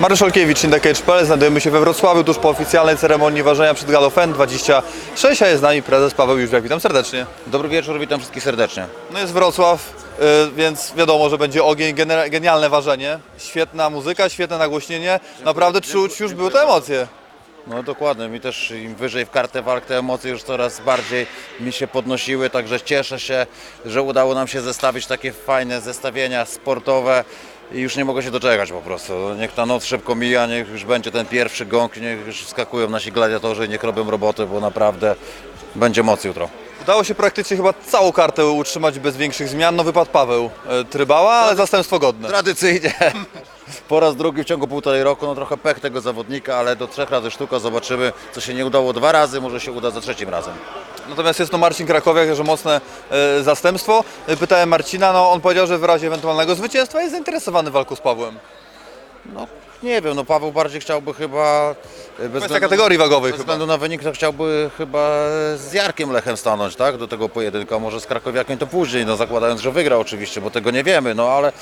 Mariusz Olkiewicz, Indecage.pl. Znajdujemy się we Wrocławiu tuż po oficjalnej ceremonii ważenia przed Galofen 26, a jest z nami prezes Paweł Jóźwiak. Witam serdecznie. Dobry wieczór, witam wszystkich serdecznie. No jest Wrocław, y, więc wiadomo, że będzie ogień, genialne ważenie. Świetna muzyka, świetne nagłośnienie. Naprawdę czuć już były te emocje. No dokładnie, mi też im wyżej w kartę walk te emocje już coraz bardziej mi się podnosiły, także cieszę się, że udało nam się zestawić takie fajne zestawienia sportowe i już nie mogę się doczekać po prostu. Niech ta noc szybko mija, niech już będzie ten pierwszy gong, niech już wskakują nasi gladiatorzy i niech robią roboty, bo naprawdę będzie moc jutro. Udało się praktycznie chyba całą kartę utrzymać bez większych zmian. No wypadł Paweł y, Trybała, ale zastępstwo godne. Tradycyjnie. Po raz drugi w ciągu półtorej roku, no trochę pech tego zawodnika, ale do trzech razy sztuka zobaczymy, co się nie udało dwa razy, może się uda za trzecim razem. Natomiast jest to Marcin Krakowiak, że mocne e, zastępstwo. E, Pytałem Marcina, no on powiedział, że w razie ewentualnego zwycięstwa jest zainteresowany walką z Pawłem. No nie wiem, no Paweł bardziej chciałby chyba... e, Bez Kwestia kategorii wagowych Bez chyba. względu na wynik to chciałby chyba z Jarkiem Lechem stanąć, tak? Do tego pojedynku, a może z Krakowiakiem to później, no zakładając, że wygra oczywiście, bo tego nie wiemy, no ale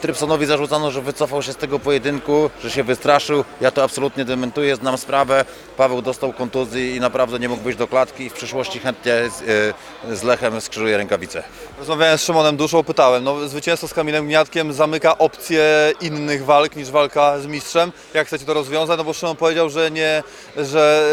Trypsonowi zarzucano, że wycofał się z tego pojedynku, że się wystraszył. Ja to absolutnie dementuję, znam sprawę. Paweł dostał kontuzji i naprawdę nie mógł wyjść do klatki i w przyszłości chętnie z, e, z Lechem skrzyżuje rękawice. Rozmawiałem z Szymonem Duszą, pytałem, no zwycięstwo z Kamilem Gniatkiem zamyka opcję innych walk niż walka z mistrzem. Jak chcecie to rozwiązać? No bo Szymon powiedział, że nie, że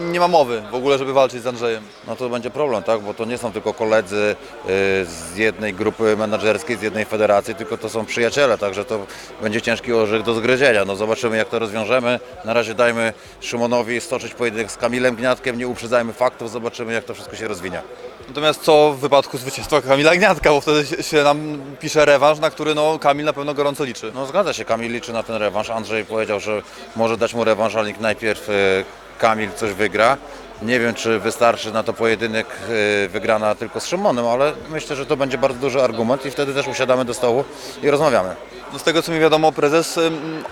y, nie ma mowy w ogóle, żeby walczyć z Andrzejem. No to będzie problem, tak? Bo to nie są tylko koledzy y, z jednej grupy menedżerskiej, z jednej federacji, tylko to są przyjaciele, także to będzie ciężki orzech do zgryzienia. No zobaczymy jak to rozwiążemy. Na razie dajmy Szymonowi stoczyć pojedynek z Kamilem Gniatkiem, nie uprzedzajmy faktów, zobaczymy jak to wszystko się rozwinie. Natomiast co w wypadku zwycięstwa Kamila Gniatka, bo wtedy się- nam pisze rewanż, na który no, Kamil na pewno gorąco liczy. No zgadza się, Kamil liczy na ten rewanż. Andrzej powiedział, że może dać mu rewanż, ale najpierw y, Kamil coś wygra. Nie wiem, czy wystarczy na to pojedynek y, wygrana tylko z Szymonem, ale myślę, że to będzie bardzo duży argument i wtedy też usiadamy do stołu i rozmawiamy. No z tego co mi wiadomo, prezes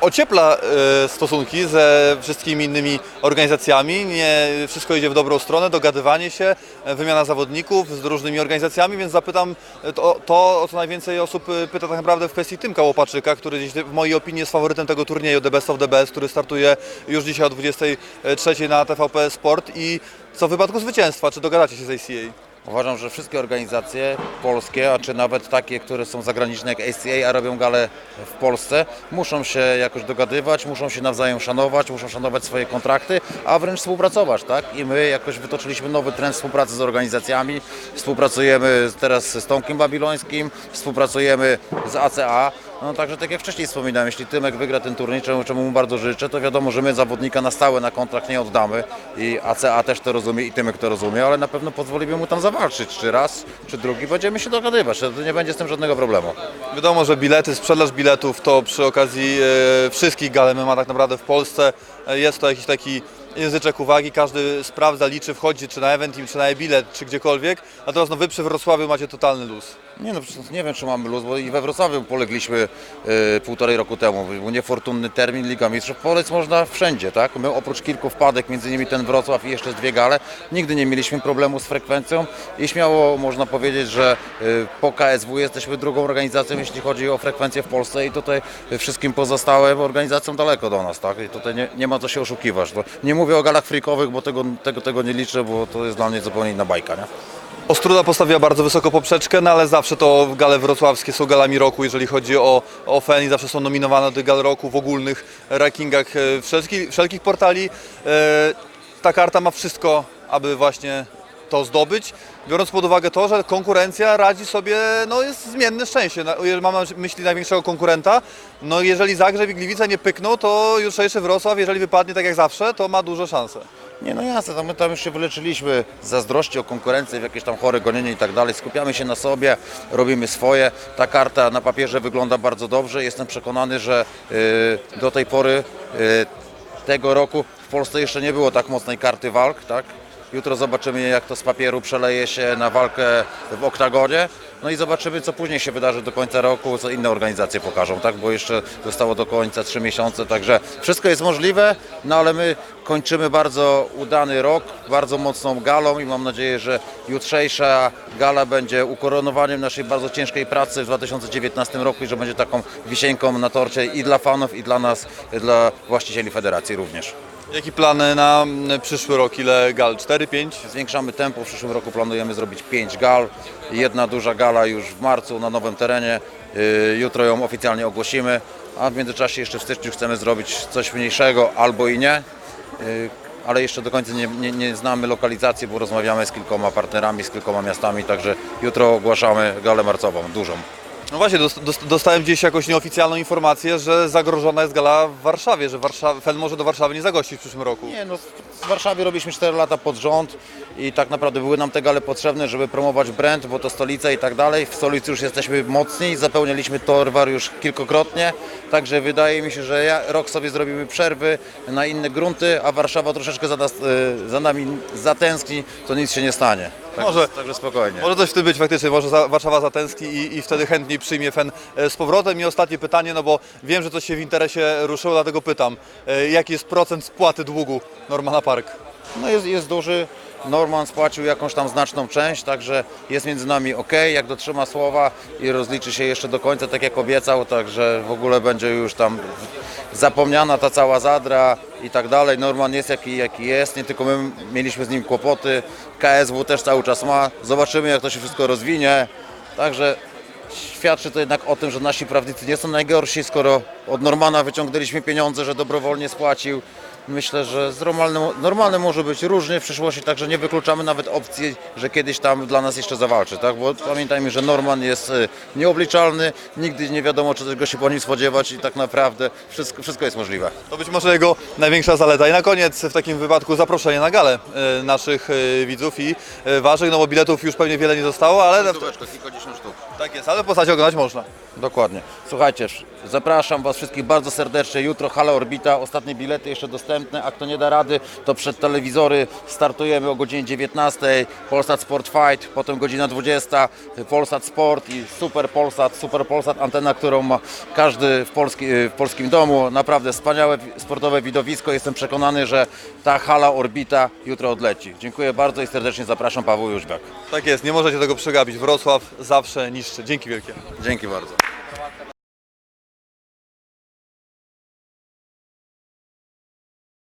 ociepla y, stosunki ze wszystkimi innymi organizacjami. Nie wszystko idzie w dobrą stronę, dogadywanie się, e, wymiana zawodników z różnymi organizacjami, więc zapytam e, to, to o co najwięcej osób pyta tak naprawdę w kwestii Tymka Łopaczyka, który gdzieś w mojej opinii jest faworytem tego turnieju The Best of the Best, który startuje już dzisiaj o 23 na TVP Sport i co w wypadku zwycięstwa, czy dogadacie się z ACA? Uważam, że wszystkie organizacje polskie, a czy nawet takie, które są zagraniczne jak ACA, a robią gale w Polsce, muszą się jakoś dogadywać, muszą się nawzajem szanować, muszą szanować swoje kontrakty, a wręcz współpracować, tak? I my jakoś wytoczyliśmy nowy trend współpracy z organizacjami, współpracujemy teraz z Tomkiem Babilońskim, współpracujemy z ACA, no także tak jak wcześniej wspominałem, jeśli Tymek wygra ten turniej, czemu, czemu mu bardzo życzę, to wiadomo, że my zawodnika na stałe na kontrakt nie oddamy i ACA też to rozumie i Tymek to rozumie, ale na pewno pozwolimy mu tam zawalczyć, czy raz, czy drugi, będziemy się dogadywać, to nie będzie z tym żadnego problemu. Wiadomo, że bilety, sprzedaż biletów to przy okazji e, wszystkich gal MMA tak naprawdę w Polsce e, jest to jakiś taki języczek uwagi, każdy sprawdza, liczy, wchodzi czy na event, czy na e-bilet, czy gdziekolwiek, natomiast no wy przy Wrocławiu macie totalny luz. Nie no, nie wiem czy mamy luz, bo i we Wrocławiu polegliśmy y, półtorej roku temu. Był niefortunny termin Liga Mistrzów. Polec można wszędzie, tak? My oprócz kilku wpadek, między innymi ten Wrocław i jeszcze dwie gale, nigdy nie mieliśmy problemu z frekwencją i śmiało można powiedzieć, że y, po KSW jesteśmy drugą organizacją, jeśli chodzi o frekwencję w Polsce i tutaj wszystkim pozostałym organizacjom daleko do nas, tak? I tutaj nie, nie ma co się oszukiwać. No, nie mówię o galach freakowych, bo tego, tego, tego nie liczę, bo to jest dla mnie zupełnie inna bajka, nie? Ostruda postawiła bardzo wysoko poprzeczkę, no ale zawsze to gale wrocławskie są galami roku, jeżeli chodzi o, o FEN i zawsze są nominowane do gal roku w ogólnych rankingach e, wszelkich, wszelkich portali. E, Ta karta ma wszystko, aby właśnie to zdobyć, biorąc pod uwagę to, że konkurencja radzi sobie, no jest zmienne szczęście. Mam na myśli największego konkurenta, no jeżeli Zagrzeb i Gliwice nie pykną, to jutrzejszy Wrocław, jeżeli wypadnie tak jak zawsze, to ma duże szanse. Nie, no jasne, to my tam już się wyleczyliśmy z zazdrości o konkurencję, w jakieś tam chore gonienie i tak dalej. Skupiamy się na sobie, robimy swoje. Ta karta na papierze wygląda bardzo dobrze. Jestem przekonany, że y, do tej pory y, tego roku w Polsce jeszcze nie było tak mocnej karty walk, tak? Jutro zobaczymy, jak to z papieru przeleje się na walkę w oktagonie. No i zobaczymy, co później się wydarzy do końca roku, co inne organizacje pokażą, tak? Bo jeszcze zostało do końca trzy miesiące, także wszystko jest możliwe, no ale my kończymy bardzo udany rok, bardzo mocną galą i mam nadzieję, że jutrzejsza gala będzie ukoronowaniem naszej bardzo ciężkiej pracy w 2019 roku i że będzie taką wisienką na torcie i dla fanów, i dla nas, i dla właścicieli federacji również. Jaki plany na mm, przyszły rok? Ile gal? 4, 5? Zwiększamy tempo. W przyszłym roku planujemy zrobić 5 gal. Jedna duża gala już w marcu na nowym terenie. Yy, Jutro ją oficjalnie ogłosimy, a w międzyczasie jeszcze w styczniu chcemy zrobić coś mniejszego albo i nie. Yy, Ale jeszcze do końca nie, nie, nie znamy lokalizacji, bo rozmawiamy z kilkoma partnerami, z kilkoma miastami, także jutro ogłaszamy galę marcową, dużą. No właśnie, dos- dos- dostałem gdzieś jakąś nieoficjalną informację, że zagrożona jest gala w Warszawie, że Warszawa, FEN może do Warszawy nie zagościć w przyszłym roku. Nie, no w Warszawie robiliśmy 4 lata pod rząd i tak naprawdę były nam te gale potrzebne, żeby promować brand, bo to stolica i tak dalej. W stolicy już jesteśmy mocni, zapełnialiśmy Torwar już kilkukrotnie, także wydaje mi się, że ja, rok sobie zrobimy przerwy na inne grunty, a Warszawa troszeczkę za, nas, y, za nami zatęskni, to nic się nie stanie. Tak, Może. Także spokojnie. Może coś w tym być faktycznie, może za, Warszawa zatęskni i, i wtedy chętniej przyjmie FEN e, z powrotem. I ostatnie pytanie, no bo wiem, że coś się w interesie ruszyło, dlatego pytam. E, Jaki jest procent spłaty długu Normana Park? No jest, jest duży. Norman spłacił jakąś tam znaczną część, także jest między nami ok. Jak dotrzyma słowa i rozliczy się jeszcze do końca, tak jak obiecał, także w ogóle będzie już tam zapomniana ta cała zadra i tak dalej. Norman jest jaki, jaki jest, nie tylko my mieliśmy z nim kłopoty, KSW też cały czas ma. Zobaczymy jak to się wszystko rozwinie. Także świadczy to jednak o tym, że nasi prawnicy nie są najgorsi, skoro od Normana wyciągnęliśmy pieniądze, że dobrowolnie spłacił. Myślę, że z normalnym, normalnym może być różnie w przyszłości, także nie wykluczamy nawet opcji, że kiedyś tam dla nas jeszcze zawalczy, tak? Bo pamiętajmy, że Norman jest e, nieobliczalny, nigdy nie wiadomo, czego się po nim spodziewać i tak naprawdę wszystko, wszystko jest możliwe. To być może jego największa zaleta. I na koniec w takim wypadku zaproszenie na galę e, naszych e, widzów i waszych, no bo biletów już pewnie wiele nie zostało, ale kilkadziesiąt sztuk. tak jest, ale w postaci oglądać można. Dokładnie. Słuchajcie, zapraszam Was wszystkich bardzo serdecznie. Jutro Hala Orbita, ostatnie bilety jeszcze dostępne, a kto nie da rady, to przed telewizory startujemy o godzinie 19, Polsat Sport Fight, potem godzina 20, Polsat Sport i Super Polsat, Super Polsat, antena, którą ma każdy w, polski, w polskim domu. Naprawdę wspaniałe sportowe widowisko. Jestem przekonany, że ta Hala Orbita jutro odleci. Dziękuję bardzo i serdecznie zapraszam Paweł Jóźwiak. Tak jest, nie możecie tego przegapić. Wrocław zawsze niższy. Dzięki wielkie. Dzięki bardzo.